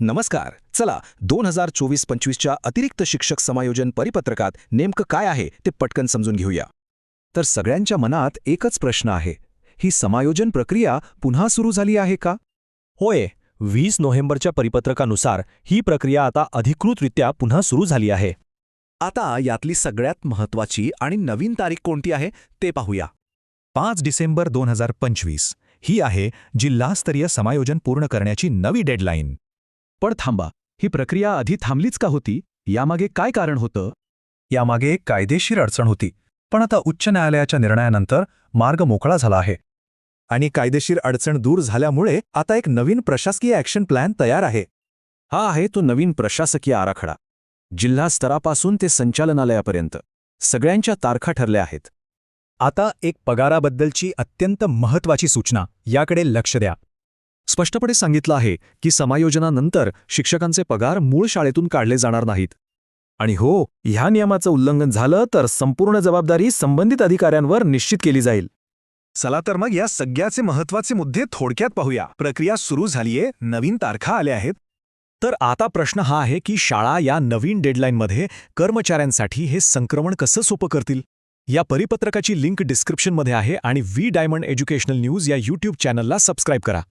नमस्कार. चला दोन हजार चोवीस पंचवीसच्या अतिरिक्त शिक्षक समायोजन परिपत्रकात नेमकं काय आहे ते पटकन समजून घेऊया. तर सगळ्यांच्या मनात एकच प्रश्न आहे. ही समायोजन प्रक्रिया पुन्हा सुरू झाली आहे का? होय. वीस नोव्हेंबरच्या परिपत्रकानुसार ही प्रक्रिया आता अधिकृतरित्या पुन्हा सुरू झाली आहे. आता यातली सगळ्यात महत्वाची आणि नवीन तारीख कोणती आहे ते पाहूया. पाच डिसेंबर दोन हजार पंचवीस. ही आहे जिल्हास्तरीय समायोजन पूर्ण करण्याची नवी डेडलाईन. पण थांबा. ही प्रक्रिया आधी थांबलीच का होती? यामागे काय कारण होतं? यामागे एक कायदेशीर अडचण होती पण आता उच्च न्यायालयाच्या निर्णयानंतर मार्ग मोकळा झाला आहे. आणि कायदेशीर अडचण दूर झाल्यामुळे आता एक नवीन प्रशासकीय ॲक्शन प्लॅन तयार आहे. हा आहे तो नवीन प्रशासकीय आराखडा. जिल्हा स्तरापासून ते संचालनालयापर्यंत. सगळ्यांच्या तारखा ठरल्या आहेत. आता एक पगाराबद्दलची अत्यंत महत्वाची सूचना याकडे लक्ष द्या. स्पष्टपणे सांगितलं आहे की समायोजनानंतर शिक्षकांचे पगार मूळ शाळेतून काढले जाणार नाहीत. आणि हो ह्या नियमाचं उल्लंघन झालं तर संपूर्ण जबाबदारी संबंधित अधिकाऱ्यांवर निश्चित केली जाईल. चला तर मग या सगळ्याचे महत्त्वाचे मुद्दे थोडक्यात पाहूया. प्रक्रिया सुरू झालीये नवीन तारखा आल्या आहेत. तर आता प्रश्न हा आहे की शाळा या नवीन डेडलाईनमध्ये कर्मचाऱ्यांसाठी हे संक्रमण कसं सोपं करतील? या परिपत्रकाची लिंक डिस्क्रिप्शनमध्ये आहे आणि व्ही डायमंड एज्युकेशनल न्यूज या यूट्यूब चॅनलला सबस्क्राईब करा.